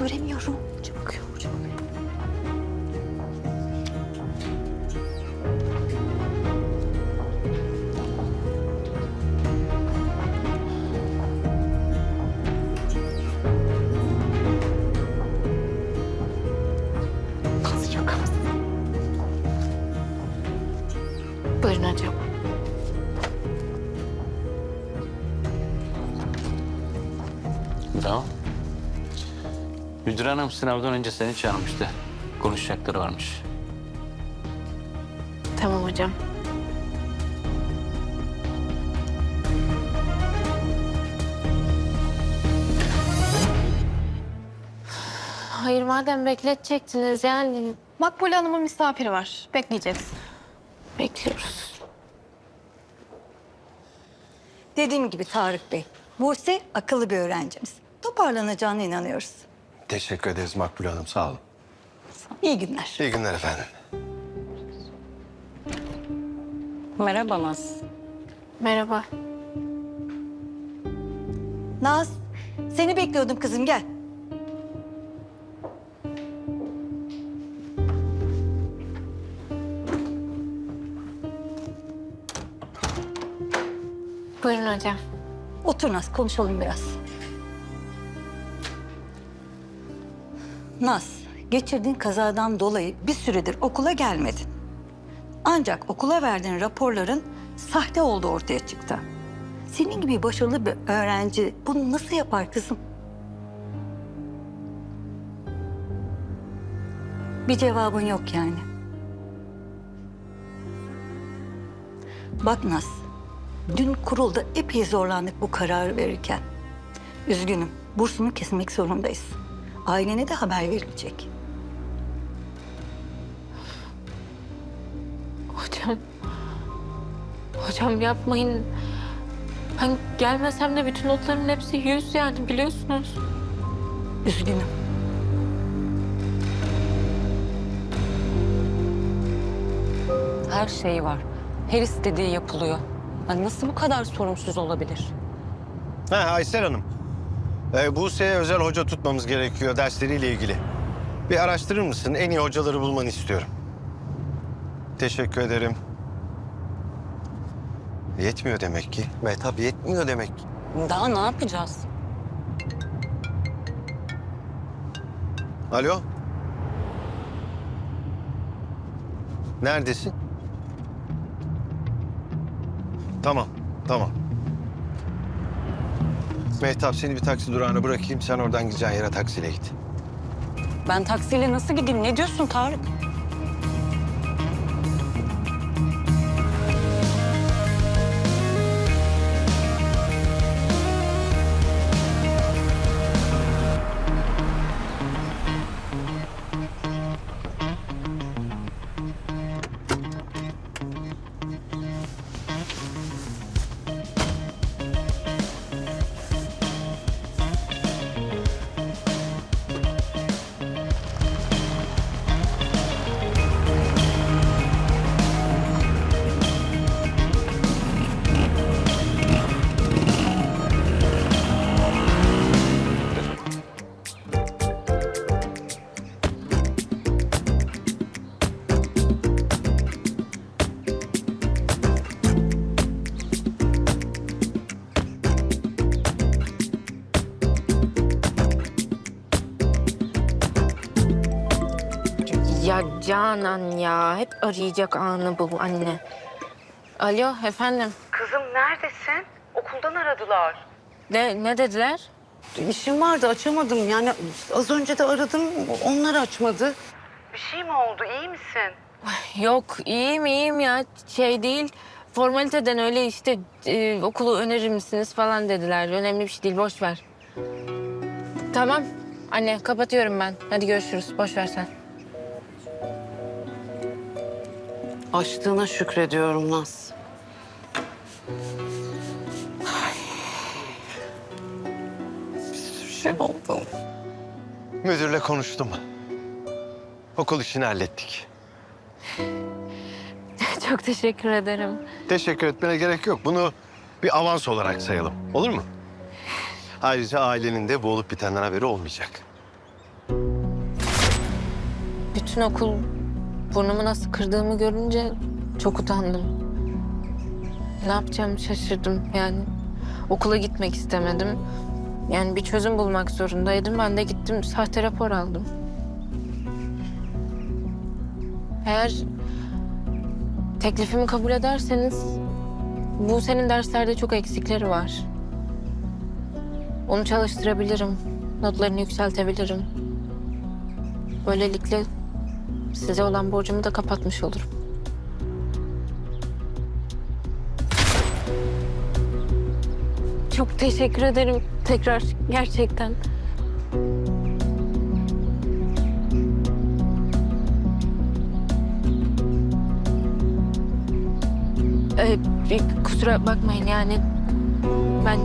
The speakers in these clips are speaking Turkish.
göremiyorum. Uca bakıyor, uca bakıyor. Nasıl Müdür hanım sınavdan önce seni çağırmıştı. Konuşacakları varmış. Tamam hocam. Hayır madem bekletecektiniz yani Makbule Hanım'ın misafiri var. Bekleyeceğiz. bekliyoruz. Dediğim gibi Tarık Bey, Buse akıllı bir öğrencimiz. Toparlanacağına inanıyoruz. Teşekkür ederiz Makbule Hanım. Sağ olun. İyi günler. İyi günler efendim. Merhaba Naz. Merhaba. Naz, seni bekliyordum kızım gel. Buyurun hocam. Otur Naz, konuşalım biraz. Naz, geçirdiğin kazadan dolayı bir süredir okula gelmedin. Ancak okula verdiğin raporların sahte olduğu ortaya çıktı. Senin gibi başarılı bir öğrenci bunu nasıl yapar kızım? Bir cevabın yok yani. Bak Naz, dün kurulda epey zorlandık bu kararı verirken. Üzgünüm, bursunu kesmek zorundayız. Ailene de haber verilecek. Hocam. Hocam yapmayın. Ben gelmesem de bütün notların hepsi yüz yani biliyorsunuz. Üzgünüm. Her şey var. Her istediği yapılıyor. Ya nasıl bu kadar sorumsuz olabilir? Ha Aysel Hanım. Ee, Buse'ye özel hoca tutmamız gerekiyor dersleriyle ilgili. Bir araştırır mısın? En iyi hocaları bulmanı istiyorum. Teşekkür ederim. Yetmiyor demek ki. Mehtap yetmiyor demek ki. Daha ne yapacağız? Alo? Neredesin? Tamam, tamam. Mehtap seni bir taksi durağına bırakayım. Sen oradan gideceğin yere taksiyle git. Ben taksiyle nasıl gideyim? Ne diyorsun Tarık? Canan ya hep arayacak anı bu anne. Alo efendim. Kızım neredesin? Okuldan aradılar. Ne, ne dediler? İşim vardı açamadım. Yani az önce de aradım. Onlar açmadı. Bir şey mi oldu? İyi misin? Yok iyiyim iyiyim ya şey değil. formaliteden öyle işte e, okulu önerir misiniz falan dediler. Önemli bir şey değil boş ver. Tamam anne kapatıyorum ben. Hadi görüşürüz boş ver sen. Açtığına şükrediyorum Naz. Bir sürü şey oldu. Müdürle konuştum. Okul işini hallettik. Çok teşekkür ederim. Teşekkür etmene gerek yok. Bunu bir avans olarak sayalım. Olur mu? Ayrıca ailenin de bu olup bitenden haberi olmayacak. Bütün okul burnumu nasıl kırdığımı görünce çok utandım. Ne yapacağımı şaşırdım yani. Okula gitmek istemedim. Yani bir çözüm bulmak zorundaydım. Ben de gittim sahte rapor aldım. Eğer teklifimi kabul ederseniz bu senin derslerde çok eksikleri var. Onu çalıştırabilirim. Notlarını yükseltebilirim. Böylelikle Size olan borcumu da kapatmış olurum. Çok teşekkür ederim tekrar gerçekten. Ee, bir kusura bakmayın yani ben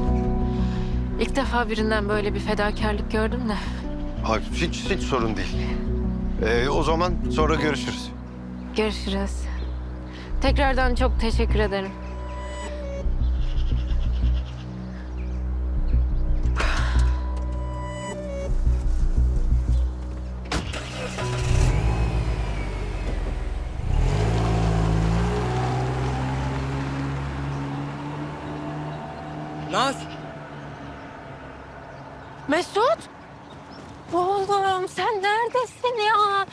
ilk defa birinden böyle bir fedakarlık gördüm de. Ha, hiç, hiç sorun değil. Ee, o zaman sonra görüşürüz. Görüşürüz. Tekrardan çok teşekkür ederim. Naz, Mesut! Oğlum sen neredesin ya?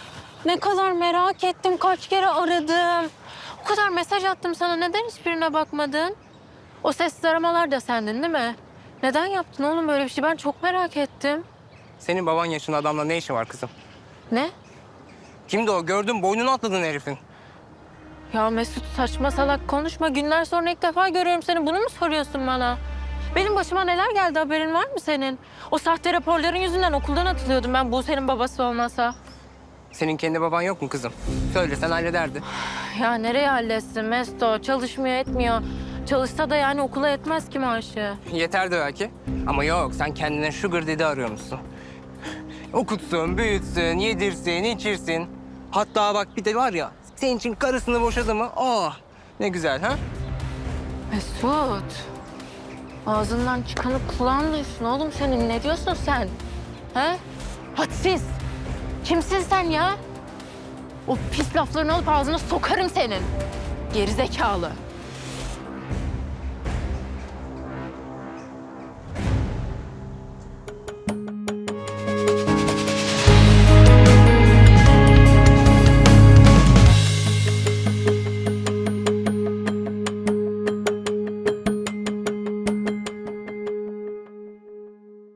Ne kadar merak ettim, kaç kere aradım. O kadar mesaj attım sana, neden hiçbirine bakmadın? O sessiz aramalar da sendin değil mi? Neden yaptın oğlum böyle bir şey? Ben çok merak ettim. senin baban yaşında adamla ne işin var kızım? Ne? Kimdi o? Gördüm boynunu atladın herifin. Ya Mesut saçma salak konuşma. Günler sonra ilk defa görüyorum seni. Bunu mu soruyorsun bana? Benim başıma neler geldi haberin var mı senin? O sahte raporların yüzünden okuldan atılıyordum ben bu senin babası olmasa. Senin kendi baban yok mu kızım? Söylesen hallederdi. Ya nereye halletsin Mesto? Çalışmıyor etmiyor. Çalışsa da yani okula etmez ki maaşı. Yeterdi belki. Ama yok, sen kendine sugar dedi arıyormuşsun. Okutsun, büyütsün, yedirsin, içirsin. Hatta bak bir de var ya, senin için karısını boşadı mı? Oh, ne güzel ha? Mesut. Ağzından çıkanı kulağın duysun oğlum senin. Ne diyorsun sen? He? Hadsiz. Kimsin sen ya? O pis laflarını alıp ağzına sokarım senin. Gerizekalı.